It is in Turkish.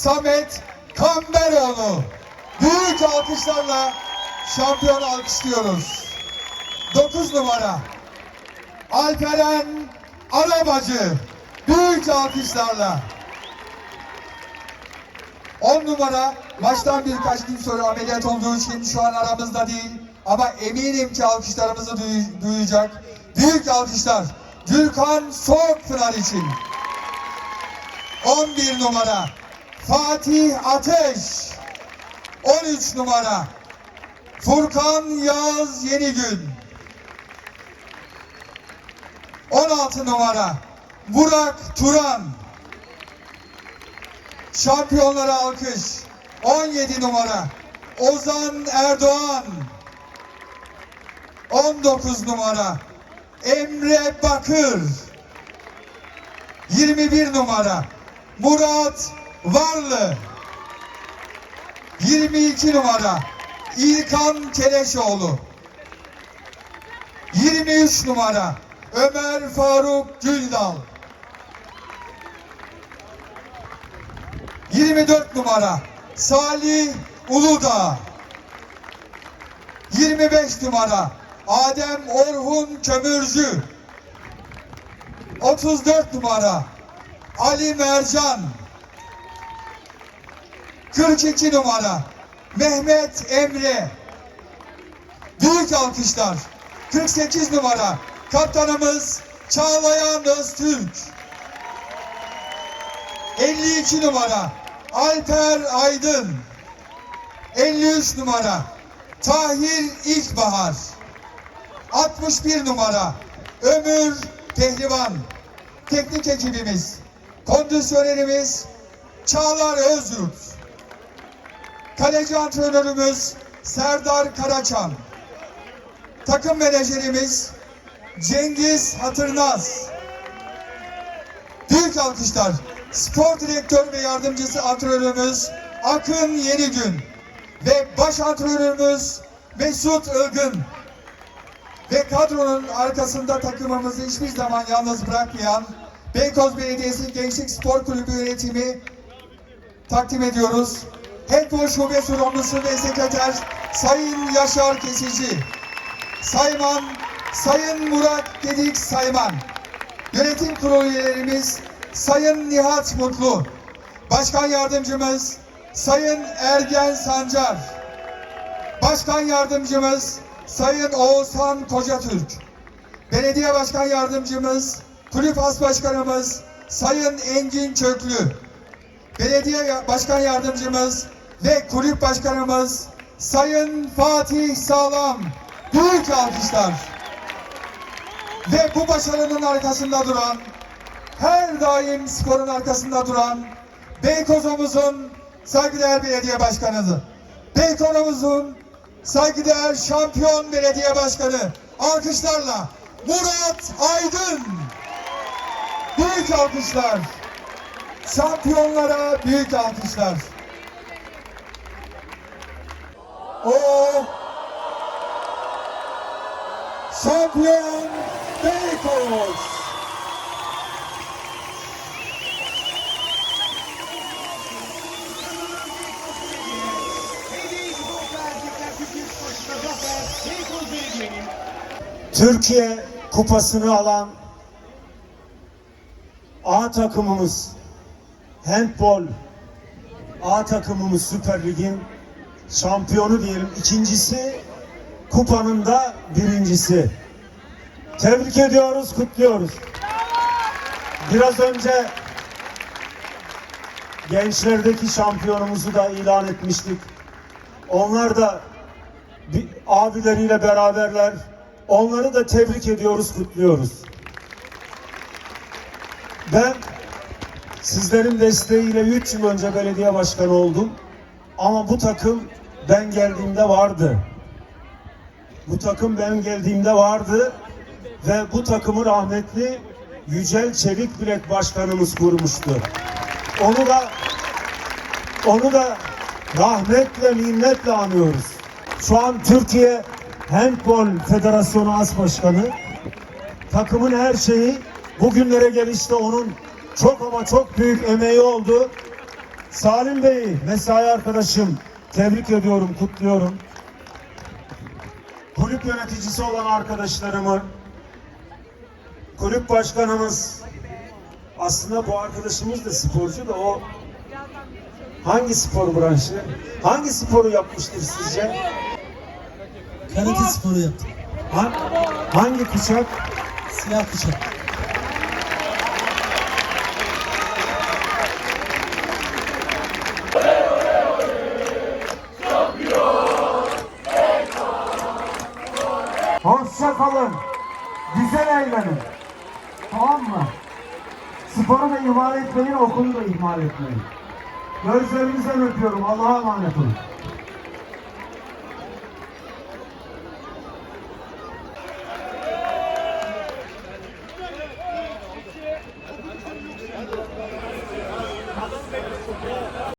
Samet Kamberoğlu. Büyük alkışlarla şampiyonu alkışlıyoruz. 9 numara Alperen Arabacı. Büyük alkışlarla. 10 numara maçtan birkaç gün sonra ameliyat olduğu için şu an aramızda değil. Ama eminim ki alkışlarımızı duy- duyacak. Büyük alkışlar Gürkan Soğukpınar için. 11 numara Fatih Ateş. 13 numara Furkan Yağız Yenigün. 16 numara Burak Turan. Şampiyonlara alkış. 17 numara Ozan Erdoğan. 19 numara Emre Bakır. 21 numara Murat Varlı. 22 numara İlkan Keleşoğlu. 23 numara Ömer Faruk Güldal. 24 numara Salih Uludağ. 25 numara Adem Orhun Kömürcü. 34 numara Ali Mercan. 42 numara Mehmet Emre. Büyük alkışlar. 48 numara kaptanımız Çağlayan Öztürk. 52 numara Alper Aydın. 53 numara Tahir İlkbahar. 61 numara Ömür Pehlivan. Teknik ekibimiz, kondisyonerimiz Çağlar Özyurt. Kaleci antrenörümüz Serdar Karaçam. Takım menajerimiz Cengiz Hatırnaz. Büyük alkışlar. Spor direktör ve yardımcısı antrenörümüz Akın Yenigün ve baş antrenörümüz Mesut Ilgın ve kadronun arkasında takımımızı hiçbir zaman yalnız bırakmayan Beykoz Belediyesi Gençlik Spor Kulübü yönetimi takdim ediyoruz. Handball Şube Sorumlusu ve Sekreter Sayın Yaşar Kesici. Sayman, Sayın Murat Gedik Sayman. Yönetim kurulu üyelerimiz Sayın Nihat Mutlu. Başkan yardımcımız Sayın Ergen Sancar. Başkan yardımcımız Sayın Oğuzhan Kocatürk. Belediye Başkan Yardımcımız, Kulüp As Başkanımız Sayın Engin Çöklü. Belediye Başkan Yardımcımız ve Kulüp Başkanımız Sayın Fatih Sağlam. Büyük alkışlar. Ve bu başarının arkasında duran, her daim sporun arkasında duran Beykoz'umuzun saygıdeğer belediye başkanı. Beykoz'umuzun saygıdeğer şampiyon belediye başkanı. Alkışlarla Murat Aydın. Büyük alkışlar. Şampiyonlara büyük alkışlar. O şampiyon Beykoz. Türkiye kupasını alan A takımımız handbol A takımımız Süper Lig'in şampiyonu diyelim. İkincisi kupanın da birincisi. Tebrik ediyoruz, kutluyoruz. Biraz önce gençlerdeki şampiyonumuzu da ilan etmiştik. Onlar da abileriyle beraberler. Onları da tebrik ediyoruz, kutluyoruz. Ben sizlerin desteğiyle 3 yıl önce belediye başkanı oldum. Ama bu takım ben geldiğimde vardı. Bu takım ben geldiğimde vardı ve bu takımı rahmetli Yücel Çelik Bilek Başkanımız kurmuştu. Onu da onu da rahmetle minnetle anıyoruz. Şu an Türkiye Handball Federasyonu As Başkanı. Takımın her şeyi bugünlere gelişte onun çok ama çok büyük emeği oldu. Salim Bey, mesai arkadaşım. Tebrik ediyorum, kutluyorum. Kulüp yöneticisi olan arkadaşlarımı, kulüp başkanımız, aslında bu arkadaşımız da sporcu da o hangi spor branşı, hangi sporu yapmıştır sizce? Karate sporu yaptım. Ha- hangi kuşak? Siyah kuşak. Hoşça kalın. Güzel eğlenin. Tamam mı? Sporu da ihmal etmeyin, okulu da ihmal etmeyin. Gözlerinizden öpüyorum. Allah'a emanet olun.